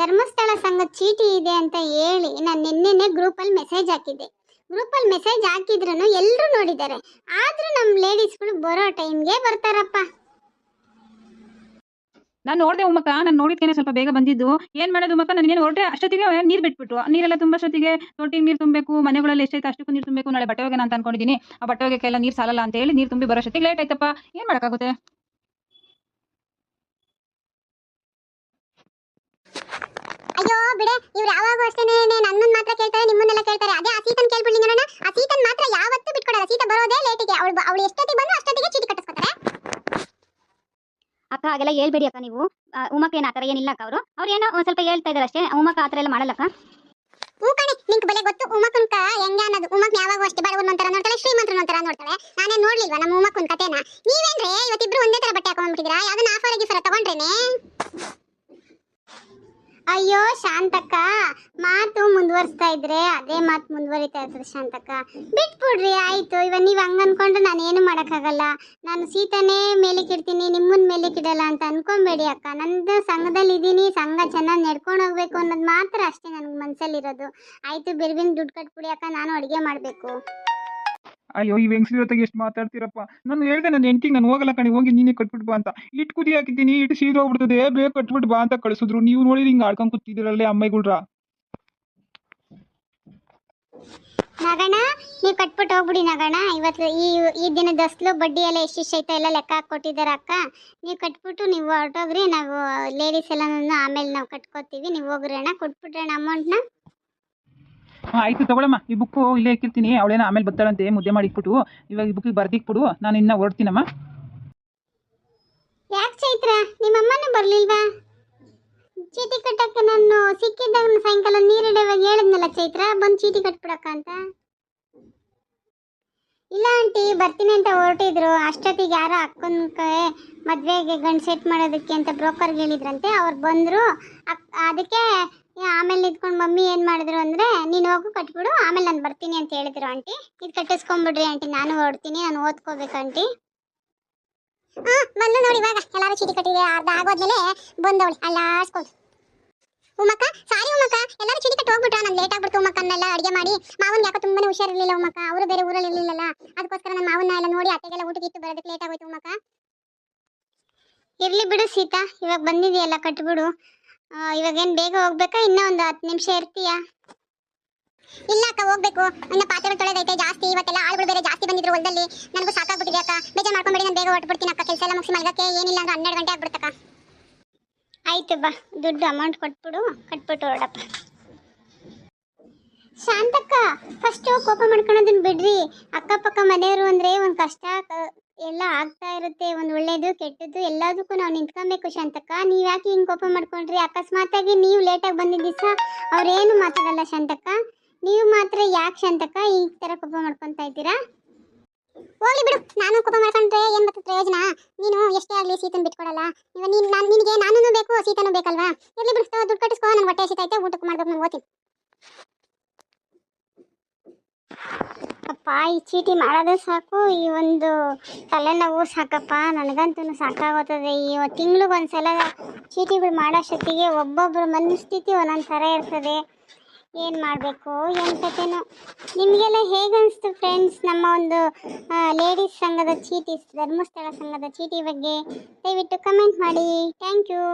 ಧರ್ಮಸ್ಥಳ ಸಂಘ ಚೀಟಿ ಇದೆ ಅಂತ ಹೇಳಿ ನಾನು ನಿನ್ನೆನೆ ಗ್ರೂಪಲ್ಲಿ ಮೆಸೇಜ್ ಹಾಕಿದ್ದೆ. ಗ್ರೂಪಲ್ಲಿ ಮೆಸೇಜ್ ಹಾಕಿದ್ರು ಎಲ್ಲರೂ ನೋಡಿದ್ದಾರೆ. ಆದರೂ ನಮ್ಮ ಲೇಡೀಸ್ಗಳು ಬರೋ ಟೈಮ್ಗೆ ಬರ್ತಾರಪ್ಪ. ನಾನು ನೋಡಿದೆ ಉಮ್ಮಕ್ಕ ನಾನು ನೋಡಿದ್ಕೇನೆ ಸ್ವಲ್ಪ ಬೇಗ ಬಂದಿದ್ದು. ಏನು ಮಾಡೋದು ಉಮ್ಮಕ್ಕ ನನಗೇನು ಹೊರಟೆ ಅಷ್ಟೊತ್ತಿಗೆ ನೀರು ಬಿಟ್ಬಿಟ್ಟು ನೀರೆಲ್ಲ ತುಂಬಷ್ಟೊತ್ತಿಗೆ ತೊಟ್ಟಿಗೆ ನೀರು ತುಂಬಬೇಕು, ಮನೆಗಳಲ್ಲಿ ಎಷ್ಟೈತೆ ಅಷ್ಟಕ್ಕೂ ನೀರು ತುಂಬಬೇಕು, ನಾಳೆ ಬಟ್ಟೆ ಹೋಗಿ ಅಂತ ಅನ್ಕೊಂಡಿದ್ದೀನಿ. ಆ ಬಟ್ಟೆ ಹೋಗಕ್ಕೆಲ್ಲ ನೀರು ಸಾಲಲ್ಲ ಅಂತ ಹೇಳಿ ನೀರು ತುಂಬಿ ಬರೋಷ್ಟೊತ್ತಿಗೆ ಲೇಟ್ ಆಯ್ತಪ್ಪ. ಏನು ಮಾಡೋಕ್ಕಾಗುತ್ತೆ ಅಯ್ಯೋ ಬಿಡೆ ಇವ್ರು ಯಾವಾಗ ಅಷ್ಟೇನೆ ನನ್ನನ್ನ ಮಾತ್ರ ಕೇಳ್ತಾರೆ ನಿಮ್ಮನ್ನೆಲ್ಲ ಕೇಳ್ತಾರೆ. ಅದೇ ಆ ಸೀತನ್ ಕೇಳ್ಬಿಡ್ಲಿ ನೋಡೋಣ ಆ ಸೀತನ್ ಮಾತ್ರ ಯಾವತ್ತೂ ಬಿಟ್ಕೊಡಲ್ಲ. ಸೀತ ಬರೋದೇ ಲೇಟಿಗೆ. ಅವಳು ಅವಳು ಎಷ್ಟೊತ್ತಿಗೆ ಬಂದು ಅಷ್ಟೊತ್ತಿಗೆ ಚೀಟಿ ಕಟ್ಟಿಸ್ಕೊತಾರೆ. ಅಕ್ಕ ಹಾಗೆಲ್ಲ ಹೇಳ್ಬೇಡಿ ಅಕ್ಕ ನೀವು. ಉಮಕ್ಕ ಉಮಕ್ ಏನು ಆ ಥರ ಏನಿಲ್ಲ ಅಕ್ಕ ಅವರು. ಅವ್ರು ಏನೋ ಒಂದ್ ಸ್ವಲ್ಪ ಹೇಳ್ತಾ ಇದ್ದಾರೆ ಅಷ್ಟೇ. ಉಮಕ್ ಆತರ ಥರ ಎಲ್ಲ ಮಾಡಲ್ಲಕ್ಕ ಹ್ಞೂ ಕಣೆ ನಿಂಗೆ ಬೆಲೆ ಗೊತ್ತು? ಉಮಕುನ್ಕ ಹೆಂಗ ಅನ್ನೋದು? ಉಮಕ್ ಯಾವಾಗ ಅಷ್ಟೇ ಬಡವನ್ ಒಂಥರ ನೋಡ್ತಾಳೆ ಶ್ರೀಮಂತ್ರ ಒಂಥರ ನೋಡ್ತಾಳೆ. ನಾನೇ ನೋಡ್ಲಿಲ್ವಾ ನಮ್ಮ ಉಮಕುನ್ ಕತೆನ ನೀವೇನ್ರಿ ಇವತ್ತಿಬ್ರು ಒಂದೇ ತರ ಬಟ್ಟೆ ಹಾಕೊಂಡ್ಬಿಟ್ಟಿದ್ದೀರಾ? ಯಾವ್ದನ್ನ ಆಫರ್ ಗಿಫರ್ ತಗೊಂಡ್ರೇನೆ? ಅಯ್ಯೋ, ಶಾಂತಕ್ಕ, ಮಾತು ಮುಂದುವರಿಸ್ತಾ ಇದ್ರೆ ಅದೇ ಮಾತು ಮುಂದುವರಿತಾ ಇರ್ತದೆ ಶಾಂತಕ್ಕ. ಬಿಟ್ಬಿಡ್ರಿ, ಆಯ್ತು. ಇವಾಗ ನೀವು ಹಂಗ ಅನ್ಕೊಂಡ್ರೆ ನಾನು ಏನು ಮಾಡೋಕ್ಕಾಗಲ್ಲ. ನಾನು ಸೀತನೇ ನಿಮ್ಮನ್ ನಿಮ್ಮನ್ನ ಮೇಲಕ್ಕಿಡಲ್ಲ ಅಂತ ಅನ್ಕೊಂಬೇಡಿ ಅಕ್ಕ. ನಂದು ಸಂಘದಲ್ಲಿ ಇದ್ದೀನಿ, ಸಂಘ ಚೆನ್ನಾಗಿ ನಡ್ಕೊಂಡು ಹೋಗ್ಬೇಕು ಅನ್ನೋದು ಮಾತ್ರ ಅಷ್ಟೇ ನನಗೆ ಮನಸ್ಸಲ್ಲಿರೋದು ಆಯ್ತು, ಬಿರ್ಬಿನ್ ದುಡ್ಡು ಕಟ್ಬಿಡಿ ಅಕ್ಕ, ನಾನು ಅಡುಗೆ ಮಾಡಬೇಕು. ಅಯ್ಯೋ, ಈ ಹೆಂಗಸ್ರ ಜೊತೆಗೆ ಎಷ್ಟು ಮಾತಾಡ್ತೀರಪ್ಪ? ನಾನು ಹೇಳ್ದೆ ನನ್ನ ಹೆಂಡತಿಗೆ ನಾನು ಹೋಗಲ್ಲ ಕಣೆ, ಹೋಗಿ ನೀನೇ ಕಟ್ಬಿಟ್ಟು ಬಾ ಅಂತ. ಇಟ್ ಕುದಿ ಹಾಕಿದ್ದೀನಿ ಇಟ್ಟು ಸೀದಾ ಹೋಗ್ಬಿಡ್ತದೆ, ಬೇಗ ಕಟ್ಬಿಟ್ಟು ಬಾ ಅಂತ ಕಳಿಸಿದ್ರು. ನೀವು ನೋಡಿದ್ರೆ ಹಿಂಗೆ ಆಡ್ಕೊಂಡ್ ಕೂತಿದ್ದೀರಲ್ಲೇ ಅಮ್ಮಾಯಿಗಳ್ರ. ನಗಣ, ನೀವು ಕಟ್ಬಿಟ್ಟು ಹೋಗ್ಬಿಡಿ ನಗಣ. ಇವತ್ತು ಈ ಈ ದಿನದ ದಸ್ಲು ಬಡ್ಡಿ ಎಲ್ಲ ಎಷ್ಟಿಷ್ಟು ಐತೆ ಎಲ್ಲ ಲೆಕ್ಕ ಹಾಕ್ಕೊಟ್ಟಿದ್ದಾರೆ ಅಕ್ಕ. ನೀವು ಕಟ್ಬಿಟ್ಟು ನೀವು ಹೊರಟೋಗ್ರಿ, ನಾವು ಲೇಡೀಸ್ ಎಲ್ಲ ಆಮೇಲೆ ನಾವು ಕಟ್ಕೋತೀವಿ. ನೀವು ಹೋಗ್ರಿ ಅಣ್ಣ ಕೊಟ್ಬಿಟ್ರಣ್ಣ ಅಮೌಂಟ್ನ ಹಾಂ ಆಯ್ತು ತಗೊಳಮ್ಮ, ಈ ಬುಕ್ಕು ಇಲ್ಲೇ ಇಕ್ಕಿರ್ತೀನಿ, ಅವಳೇನ ಆಮೇಲೆ ಬರ್ತಾಳಂತೆ, ಮುದ್ದೆ ಮಾಡಿ ಇಟ್ಬಿಟ್ಟು, ಇವಾಗ ಈ ಬುಕ್ಕಿಗೆ ಬರ್ದಿಕ್ಬಿಡು ನಾನು ಇನ್ನ ಹೊರಡ್ತೀನಮ್ಮ ಯಾಕೆ ಚೈತ್ರ ನಿಮ್ಮ ಅಮ್ಮನೂ ಬರಲಿಲ್ವಾ? ಚೀಟಿ ಕಟ್ಟಕ್ಕೆ ನಾನು ಸಿಕ್ಕಿದ್ದಾಗ ಸಾಯಂಕಾಲ ನೀರಿಡುವಾಗ ಹೇಳಿದ್ನಲ್ಲ ಚೈತ್ರ, ಬಂದು ಚೀಟಿ ಕಟ್ಬಿಡಕ್ಕ ಅಂತ. ಇಲ್ಲ ಆಂಟಿ, ಬರ್ತೀನಿ ಅಂತ ಹೊರಟಿದ್ರು, ಅಷ್ಟೊತ್ತಿಗೆ ಯಾರೋ ಅಕ್ಕನ ಮದುವೆಗೆ ಗಂಡು ಸೆಟ್ ಮಾಡೋದಕ್ಕೆ ಅಂತ ಬ್ರೋಕರ್ಗೆ ಹೇಳಿದ್ರಂತೆ, ಅವ್ರು ಬಂದರು ಅದಕ್ಕೆ ಆಮೇಲೆ ನಿಂತ್ಕೊಂಡು ಮಮ್ಮಿ ಏನು ಮಾಡಿದ್ರು ಅಂದರೆ, ನೀನು ಹೋಗು, ಕಟ್ಬಿಡು, ಆಮೇಲೆ ನಾನು ಬರ್ತೀನಿ ಅಂತ ಹೇಳಿದ್ರು ಆಂಟಿ. ಇದು ಕಟ್ಟಿಸ್ಕೊಂಬಿಡ್ರಿ ಆಂಟಿ, ನಾನು ಹೊರಡ್ತೀನಿ, ನಾನು ಓದ್ಕೋಬೇಕು ಆಂಟಿ. ಹಾಂ ಬಂದು ನೋಡಿ ಇವಾಗ. ಎಲ್ಲಾರು ಚೀಟಿ ಕಟ್ಟಿದೆ, ಅರ್ಧ ಆಗೋದ್ಮೇಲೆ ಬಂದವಳಿ ಅಲ್ಲಾಡ್ಸ್ಕೊಂಡು ಉಮ್ಮಕ್ಕ ಸಾರಿ ಉಮ್ಮಕ್ಕ ಎಲ್ಲಾರು ಚೀಟಿ ಕಟ್ಟಿ ಹೋಗ್ಬಿಟ್ರ? ನಾನು ಲೇಟ್ ಆಗ್ಬಿಡ್ತು ಉಮ್ಮಕ್ಕನ್ನೆಲ್ಲ ಅಡುಗೆ ಮಾಡಿ. ಮಾವನ್ ಯಾಕೋ ತುಂಬಾನೇ ಹುಷಾರಿರ್ಲಿಲ್ಲ ಉಮ್ಮಕ್ಕ ಅವರು ಬೇರೆ ಊರಲ್ಲಿ ಅದಕ್ಕೋಸ್ಕರ ನನ್ನ ಮಾವನ್ನ ಎಲ್ಲ ನೋಡಿ ಅತ್ತೆಗೆಲ್ಲ ಊಟಕ್ಕೆ ಇತ್ತು ಬರೋದಕ್ಕೆ ಲೇಟ್ ಆಗೋಯ್ತು ಉಮ್ಮಕ್ಕ ಇರ್ಲಿ ಬಿಡು ಸೀತಾ, ಇವಾಗ ಬಂದಿದೆಯಲ್ಲ, ಕಟ್ಬಿಡು. ಆ, ಇವಾಗ ಏನ್ ಬೇಗ ಹೋಗ್ಬೇಕಾ? ಇನ್ನೂ ಒಂದು ಹತ್ತು ನಿಮಿಷ ಇರ್ತೀಯಾ? ಇಲ್ಲ ಅಕ್ಕ ಹೋಗ್ಬೇಕು. ಅನ್ನ ಪಾತ್ರೆ ತೊಳೆದೈತೆ ಜಾಸ್ತಿ. ಇವತ್ತೆಲ್ಲ ಆಳುಗಳು ಬೇರೆ ಜಾಸ್ತಿ ಬಂದಿದ್ರು ಹೊಲದಲ್ಲಿ. ನನಗೂ ಸಾಕಾಗ್ಬಿಟ್ಟಿದೆ ಅಕ್ಕ. ಬೇಜಾರು ಮಾಡ್ಕೊಂಬೇಡಿ ನಾನು ಬೇಗ ಹೊರಟ್ಬಿಡ್ತೀನಿ ಅಕ್ಕ. ಕೆಲಸ ಎಲ್ಲ ಮುಗಿಸಿ ಮಲ್ಗಕ್ಕೆ ಏನಿಲ್ಲ ಅಂದ್ರೆ ಹನ್ನೆರಡು ಗಂಟೆ ಆಗ್ಬಿಡ್ತಕ್ಕ ಆಯ್ತು ಬಾ. ದುಡ್ಡು ಅಮೌಂಟ್ ಕೊಟ್ಬಿಡು ಕಟ್ಬಿಟ್ಟು ಹೊರಡಪ್ಪ. ಶಾಂತಕ್ಕ ಫಸ್ಟು ಕೋಪ ಮಾಡ್ಕೊಳೋದನ್ನ ಬಿಡ್ರಿ. ಅಕ್ಕಪಕ್ಕ ಮನೆಯವರು ಅಂದ್ರೆ ಒಂದು ಕಷ್ಟ. ಎಲ್ಲ ಆಗ್ತಾ ಇರುತ್ತೆ, ಒಂದು ಒಳ್ಳೇದು, ಕೆಟ್ಟದ್ದು, ಎಲ್ಲದಕ್ಕೂ ನಾವು ನಿಂತ್ಕೊಬೇಕು ಶಾಂತಕ್ಕ. ನೀವು ಯಾಕೆ ಹಿಂಗೆ ಕೋಪ ಮಾಡ್ಕೊಂಡ್ರಿ? ಅಕಸ್ಮಾತಾಗಿ ನೀವು ಲೇಟಾಗಿ ಬಂದಿದ್ದ ದಿವಸ ಅವ್ರೇನು ಮಾತಾಡಲ್ಲ ಶಾಂತಕ್ಕ? ನೀವು ಮಾತ್ರ ಯಾಕೆ ಶಾಂತಕ್ಕ ಈ ಥರ ಕೋಪ ಮಾಡ್ಕೊತಾ ಇದ್ದೀರಾ? ಹೋಗ್ಲಿ ಬಿಡು, ನಾನು ಕೋಪ ಮಾಡ್ಕೊಂಡ್ರೆ ಏನು ಬರ್ತದೆ ಪ್ರಯೋಜನ? ನೀನು ಎಷ್ಟೇ ಆಗಲಿ ಸೀತನ ಬಿಟ್ಕೊಡಲ್ಲ. ಇವಾಗ ನೀನು ನಾನು ನಿನಗೆ ನಾನು ಬೇಕು, ಸೀತನೂ ಬೇಕಲ್ವಾ? ಇರ್ಲಿ ಬಿಡು ದುಡ್ಡು ಕಟ್ಟಿಸ್ಕೋ ನನ್ನ ಹೊಟ್ಟೆ ಊಟಕ್ಕೆ ಮಾಡ್ಬೇಕು, ನಾನು ಓದ್ತೀನಿ. ಅಪ್ಪ, ಈ ಚೀಟಿ ಮಾಡೋದು ಸಾಕು, ಈ ಒಂದು ತಲೆನೋವು ಸಾಕಪ್ಪ, ನನಗಂತೂ ಸಾಕಾಗುತ್ತದೆ ಈ ತಿಂಗ್ಳಿಗೆ ಒಂದ್ಸಲ ಚೀಟಿಗಳು ಮಾಡೋಷ್ಟೊತ್ತಿಗೆ ಒಬ್ಬೊಬ್ಬರ ಮನಸ್ಥಿತಿ ಒಂದೊಂದು ಥರ ಇರ್ತದೆ. ಏನು ಮಾಡಬೇಕು, ಏನು ಕತೆನೋ ನಿಮಗೆಲ್ಲ ಹೇಗೆ ಅನಿಸ್ತು ಫ್ರೆಂಡ್ಸ್ ನಮ್ಮ ಒಂದು ಲೇಡೀಸ್ ಸಂಘದ ಚೀಟಿ, ಧರ್ಮಸ್ಥಳ ಸಂಘದ ಚೀಟಿ ಬಗ್ಗೆ? ದಯವಿಟ್ಟು ಕಮೆಂಟ್ ಮಾಡಿ. Thank you